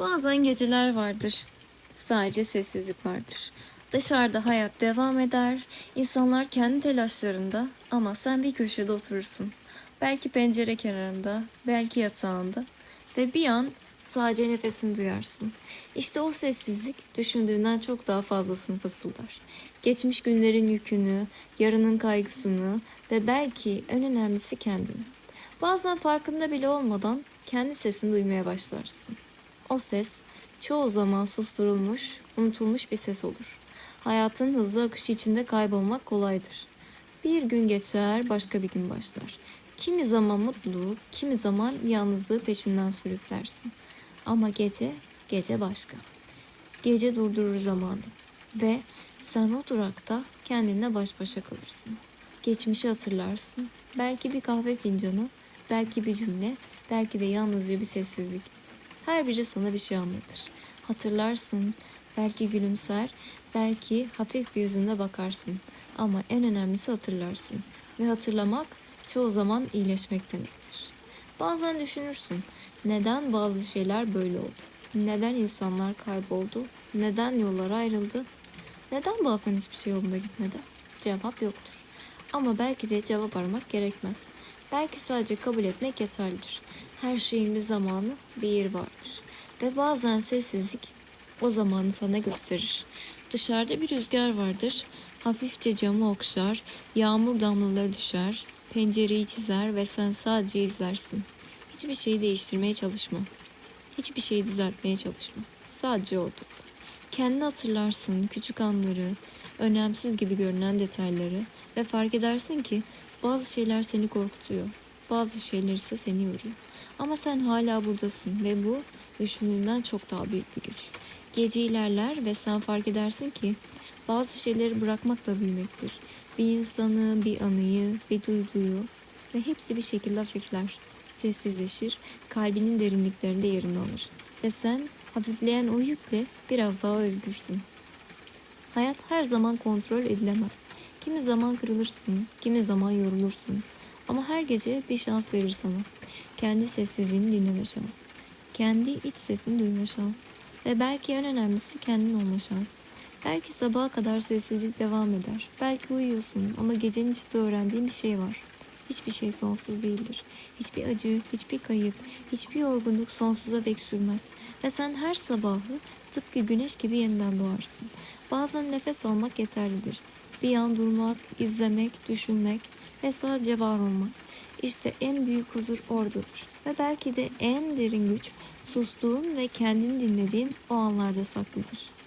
Bazen geceler vardır. Sadece sessizlik vardır. Dışarıda hayat devam eder. İnsanlar kendi telaşlarında ama sen bir köşede oturursun. Belki pencere kenarında, belki yatağında ve bir an sadece nefesini duyarsın. İşte o sessizlik düşündüğünden çok daha fazlasını fısıldar. Geçmiş günlerin yükünü, yarının kaygısını ve belki en önemlisi kendini. Bazen farkında bile olmadan kendi sesini duymaya başlarsın. O ses çoğu zaman susturulmuş, unutulmuş bir ses olur. Hayatın hızlı akışı içinde kaybolmak kolaydır. Bir gün geçer, başka bir gün başlar. Kimi zaman mutluluk, kimi zaman yalnızlığı peşinden sürüklersin. Ama gece, gece başka. Gece durdurur zamanı ve sen o durakta kendinle baş başa kalırsın. Geçmişi hatırlarsın. Belki bir kahve fincanı, belki bir cümle, belki de yalnızca bir sessizlik. Her biri sana bir şey anlatır. Hatırlarsın, belki gülümser, belki hafif bir yüzünde bakarsın. Ama en önemlisi hatırlarsın. Ve hatırlamak çoğu zaman iyileşmek demektir. Bazen düşünürsün, neden bazı şeyler böyle oldu? Neden insanlar kayboldu? Neden yollar ayrıldı? Neden bazen hiçbir şey yolunda gitmedi? Cevap yoktur. Ama belki de cevap aramak gerekmez. Belki sadece kabul etmek yeterlidir. Her şeyin bir zamanı, bir yeri vardır. Ve bazen sessizlik o zamanı sana gösterir. Dışarıda bir rüzgar vardır. Hafifçe camı okşar, yağmur damlaları düşer, pencereyi çizer ve sen sadece izlersin. Hiçbir şeyi değiştirmeye çalışma. Hiçbir şeyi düzeltmeye çalışma. Sadece orada. Kendini hatırlarsın, küçük anları, önemsiz gibi görünen detayları ve fark edersin ki bazı şeyler seni korkutuyor. Bazı şeyler ise seni yoruyor. Ama sen hala buradasın ve bu düşündüğünden çok daha büyük bir güç. Gece ilerler ve sen fark edersin ki bazı şeyleri bırakmak da büyümektir. Bir insanı, bir anıyı, bir duyguyu ve hepsi bir şekilde hafifler, sessizleşir, kalbinin derinliklerinde yerini alır. Ve sen hafifleyen o yükle biraz daha özgürsün. Hayat her zaman kontrol edilemez. Kimi zaman kırılırsın, kimi zaman yorulursun. Ama her gece bir şans verir sana. Kendi sessizliğini dinleme şans. Kendi iç sesini duyma şans. Ve belki en önemlisi kendin olma şans. Belki sabaha kadar sessizlik devam eder. Belki uyuyorsun ama gecenin içinde öğrendiğin bir şey var. Hiçbir şey sonsuz değildir. Hiçbir acı, hiçbir kayıp, hiçbir yorgunluk sonsuza dek sürmez. Ve sen her sabahı tıpkı güneş gibi yeniden doğarsın. Bazen nefes almak yeterlidir. Bir an durmak, izlemek, düşünmek ve sadece var olmak. İşte en büyük huzur oradadır. Ve belki de en derin güç sustuğun ve kendini dinlediğin o anlarda saklıdır.